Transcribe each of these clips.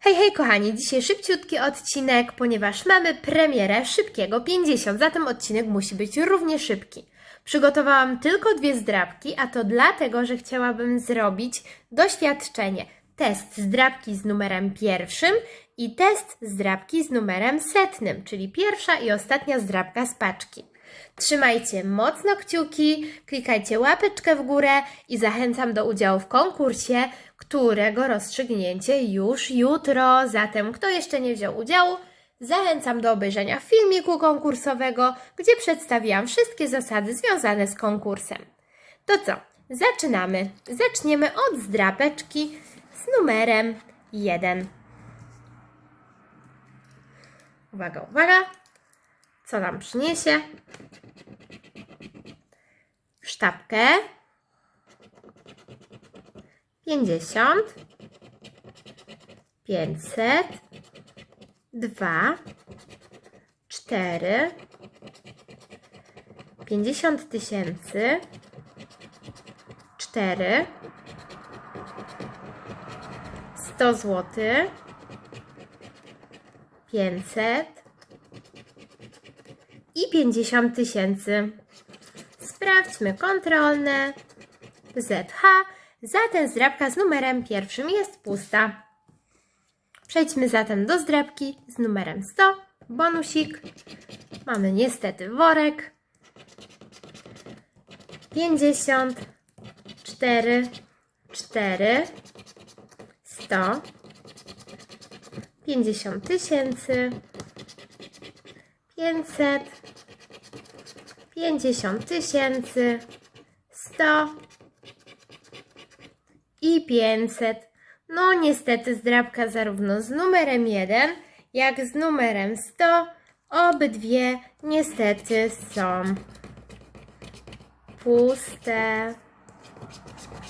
Hej, hej kochani, dzisiaj szybciutki odcinek, ponieważ mamy premierę szybkiego 50, zatem odcinek musi być równie szybki. Przygotowałam tylko dwie zdrabki, a to dlatego, że chciałabym zrobić doświadczenie. Test zdrabki z numerem pierwszym i test zdrabki z numerem setnym, czyli pierwsza i ostatnia zdrabka z paczki. Trzymajcie mocno kciuki, klikajcie łapeczkę w górę i zachęcam do udziału w konkursie, którego rozstrzygnięcie już jutro. Zatem, kto jeszcze nie wziął udziału, zachęcam do obejrzenia filmiku konkursowego, gdzie przedstawiłam wszystkie zasady związane z konkursem. To co? Zaczynamy. Zaczniemy od zdrapeczki z numerem 1. Uwaga, uwaga. Co nam przyniesie? Sztabkę. 50. 500. 2. 4. 50 tysięcy. 4. 100 zł. 500 i 50 tysięcy. Sprawdźmy kontrolne. ZH. Zatem zdrabka z numerem pierwszym jest pusta. Przejdźmy zatem do zdrabki z numerem 100. Bonusik. Mamy niestety worek. 50, 4, 4, 100, 50 tysięcy, 500, 50 tysięcy, 100 i 500. No niestety zdrabka zarówno z numerem 1, jak z numerem 100, obydwie niestety są puste.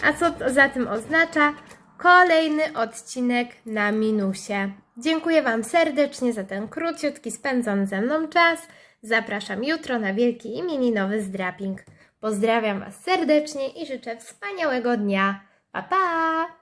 A co to za tym oznacza? Kolejny odcinek na minusie. Dziękuję Wam serdecznie za ten króciutki spędzony ze mną czas. Zapraszam jutro na wielki imieninowy zdraping. Pozdrawiam Was serdecznie i życzę wspaniałego dnia. Pa pa!